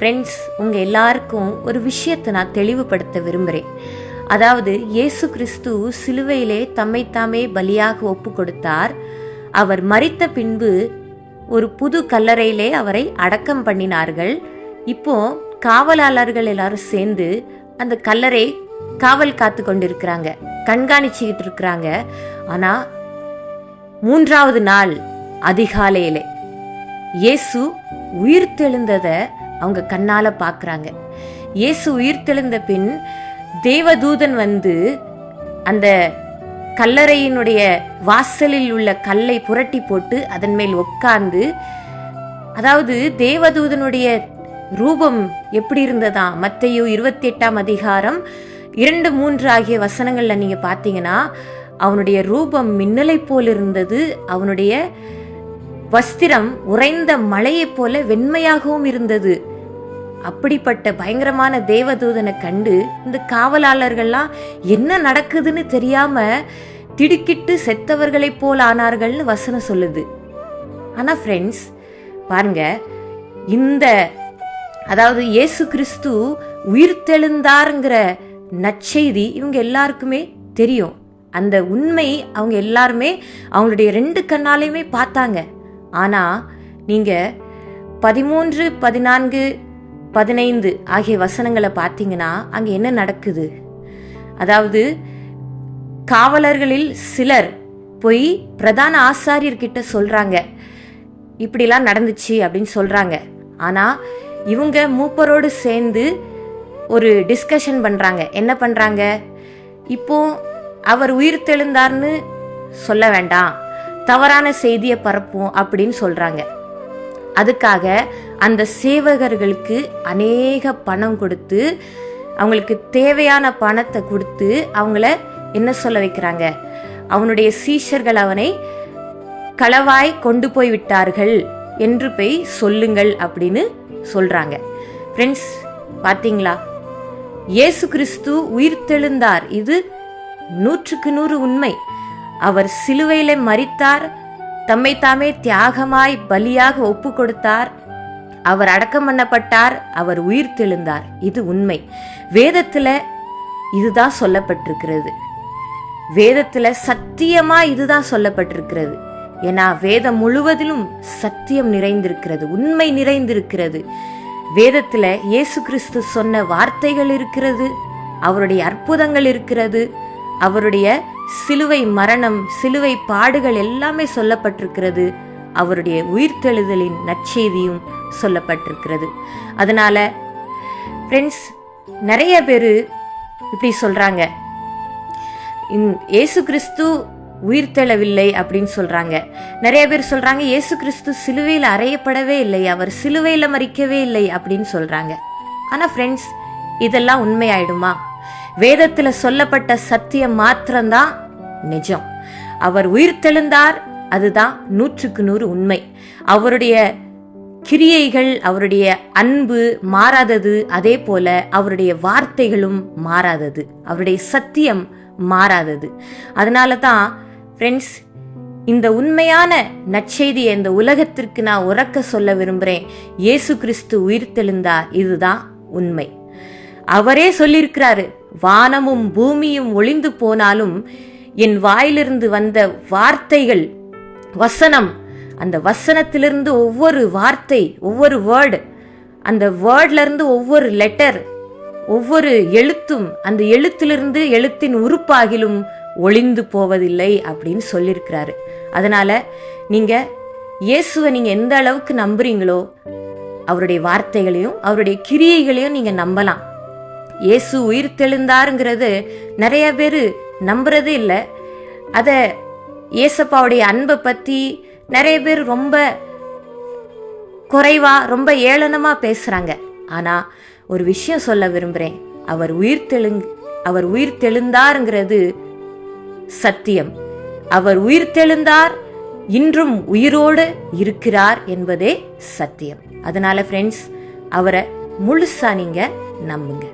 Friends உங்கள் எல்லாருக்கும் ஒரு விஷயத்தை நான் தெளிவுபடுத்த விரும்புகிறேன் அதாவது இயேசு கிறிஸ்து சிலுவையிலே தம்மைத்தாமே பலியாக ஒப்பு கொடுத்தார். அவர் மறித்த பின்பு ஒரு புது கல்லறையிலே அவரை அடக்கம் பண்ணினார்கள். இப்போ காவலாளர்கள் எல்லாரும் சேர்ந்து அந்த கல்லறை காவல் காத்து கொண்டிருக்கிறாங்க. கண்காணிச்சுக்கிட்டு இருக்கிறாங்க. ஆனா மூன்றாவது நாள் அதிகாலையிலே இயேசு உயிர் தெழுந்ததை அவங்க கண்ணால பார்க்குறாங்க இயேசு உயிர்த்தெழுந்த பின் தேவதூதன் வந்து அந்த கல்லறையினுடைய வாசலில் உள்ள கல்லை புரட்டி போட்டு அதன் மேல் உட்கார்ந்து அதாவது தேவதூதனுடைய ரூபம் எப்படி இருந்ததா? மத்தையோ இருபத்தி எட்டாம் அதிகாரம் இரண்டு மூன்று ஆகிய வசனங்கள்ல நீங்க பாத்தீங்கன்னா அவனுடைய ரூபம் மின்னலை போல் இருந்தது அவனுடைய வஸ்திரம் உறைந்த மலையைப் போல வெண்மையாகவும் இருந்தது. அப்படிப்பட்ட பயங்கரமான தேவதூதனை கண்டு இந்த காவலாளர்கள்லாம் என்ன நடக்குதுன்னு தெரியாம திடுக்கிட்டு செத்தவர்களைப் போல் ஆனார்கள்னு வசனம் சொல்லுது. ஆனா ஃப்ரெண்ட்ஸ் பாருங்க இந்த அதாவது இயேசு கிறிஸ்து உயிர்த்தெழுந்தாருங்கிற நற்செய்தி இவங்க எல்லாருக்குமே தெரியும். அந்த உண்மை அவங்க எல்லாருமே அவங்களுடைய ரெண்டு கண்ணாலையுமே பார்த்தாங்க. ஆனா நீங்க பதிமூன்று பதினான்கு பதினைந்து ஆகிய வசனங்களை பார்த்தீங்கன்னா அங்கே என்ன நடக்குது? அதாவது காவலர்களில் சிலர் போய் பிரதான ஆசாரியர்கிட்ட சொல்கிறாங்க இப்படிலாம் நடந்துச்சு அப்படின்னு சொல்கிறாங்க ஆனால் இவங்க மூப்பரோடு சேர்ந்து ஒரு டிஸ்கஷன் பண்ணுறாங்க என்ன பண்ணுறாங்க இப்போ அவர் உயிர் தெழுந்தார்னு சொல்ல வேண்டாம். தவறான செய்தியை பரப்போம் அப்படின்னு சொல்கிறாங்க அதுக்காக அந்த சேவகர்களுக்கு அநேக பணம் கொடுத்து அவங்களுக்கு தேவையான பணத்தை கொடுத்து அவங்கள என்ன சொல்ல வைக்கிறாங்க? அவனுடைய சீஷர்கள் அவனை களவாய் கொண்டு போய் விட்டார்கள் என்று போய் சொல்லுங்கள் அப்படின்னு சொல்றாங்க. ஃப்ரெண்ட்ஸ் பார்த்தீங்களா இயேசு கிறிஸ்து உயிர்த்தெழுந்தார். இது நூற்றுக்கு நூறு உண்மை. அவர் சிலுவையில மறித்தார் தம்மை தாமே தியாகமாய் பலியாக ஒப்பு கொடுத்தார் அவர் அடக்கம் பண்ணப்பட்டார் அவர் உயிர் தெழுந்தார். இது உண்மை. வேதத்துல இதுதான் சொல்லப்பட்டிருக்கிறது. வேதத்துல சத்தியமா இதுதான் சொல்லப்பட்டிருக்கிறது. ஏன்னா வேதம் முழுவதிலும் சத்தியம் நிறைந்திருக்கிறது உண்மை நிறைந்திருக்கிறது. வேதத்துல இயேசு கிறிஸ்து சொன்ன வார்த்தைகள் இருக்கிறது அவருடைய அற்புதங்கள் இருக்கிறது. அவருடைய சிலுவை மரணம் சிலுவை பாடுகள் எல்லாமே சொல்லப்பட்டிருக்கிறது. அவருடைய உயிர்த்தெழுதலின் நற்செய்தியும் சொல்லப்பட்டிருக்கிறது. அதனால ஃப்ரெண்ட்ஸ் நிறைய பேர் இப்படி சொல்றாங்க. இயேசு கிறிஸ்து உயிர்த்தெழவில்லை அப்படின்னு சொல்றாங்க. நிறைய பேர் சொல்றாங்க இயேசு கிறிஸ்து சிலுவையில் அறையப்படவே இல்லை அவர் சிலுவையில் மறிக்கவே இல்லை அப்படின்னு சொல்றாங்க. ஆனா ஃப்ரெண்ட்ஸ் இதெல்லாம் உண்மையாயிடுமா? வேதத்துல சொல்லப்பட்ட சத்தியம் மாத்திரம்தான் நிஜம். அவர் உயிர்த்தெழுந்தார் அதுதான் நூற்றுக்கு நூறு உண்மை. அவருடைய கிரியைகள் அவருடைய அன்பு மாறாதது அதே போல அவருடைய வார்த்தைகளும் மாறாதது. அவருடைய சத்தியம் மாறாதது. அதனால தான் ஃப்ரெண்ட்ஸ் இந்த உண்மையான நற்செய்தியை இந்த உலகத்திற்கு நான் உறக்க சொல்ல விரும்புகிறேன் இயேசு கிறிஸ்து உயிர்த்தெழுந்தார் இதுதான் உண்மை. அவரே சொல்லியிருக்கிறாரு வானமும் பூமியும் ஒளிந்து போனாலும் என் வாயிலிருந்து வந்த வார்த்தைகள் வசனம் அந்த வசனத்திலிருந்து ஒவ்வொரு வார்த்தை ஒவ்வொரு வேர்டு அந்த வேர்ட்லேருந்து ஒவ்வொரு லெட்டர் ஒவ்வொரு எழுத்தும் அந்த எழுத்திலிருந்து எழுத்தின் உறுப்பாகிலும் ஒளிந்து போவதில்லை அப்படின்னு சொல்லியிருக்கிறாரு. அதனால நீங்க இயேசுவை நீங்க எந்த அளவுக்கு நம்புறீங்களோ அவருடைய வார்த்தைகளையும் அவருடைய கிரியைகளையும் நீங்க நம்பலாம். இயேசு உயிர் தெழுந்தாருங்கிறது நிறைய பேர் நம்புறதே இல்லை. அதை இயேசப்பாவுடைய அன்பை பற்றி நிறைய பேர் ரொம்ப குறைவாக ரொம்ப ஏளனமாக பேசுகிறாங்க ஆனால் ஒரு விஷயம் சொல்ல விரும்புகிறேன் அவர் உயிர் தெழுங் அவர் உயிர் தெழுந்தாருங்கிறது சத்தியம். அவர் உயிர் தெழுந்தார் இன்றும் உயிரோடு இருக்கிறார் என்பதே சத்தியம். அதனால ஃப்ரெண்ட்ஸ் அவரை முழுசா நீங்க நம்புங்க.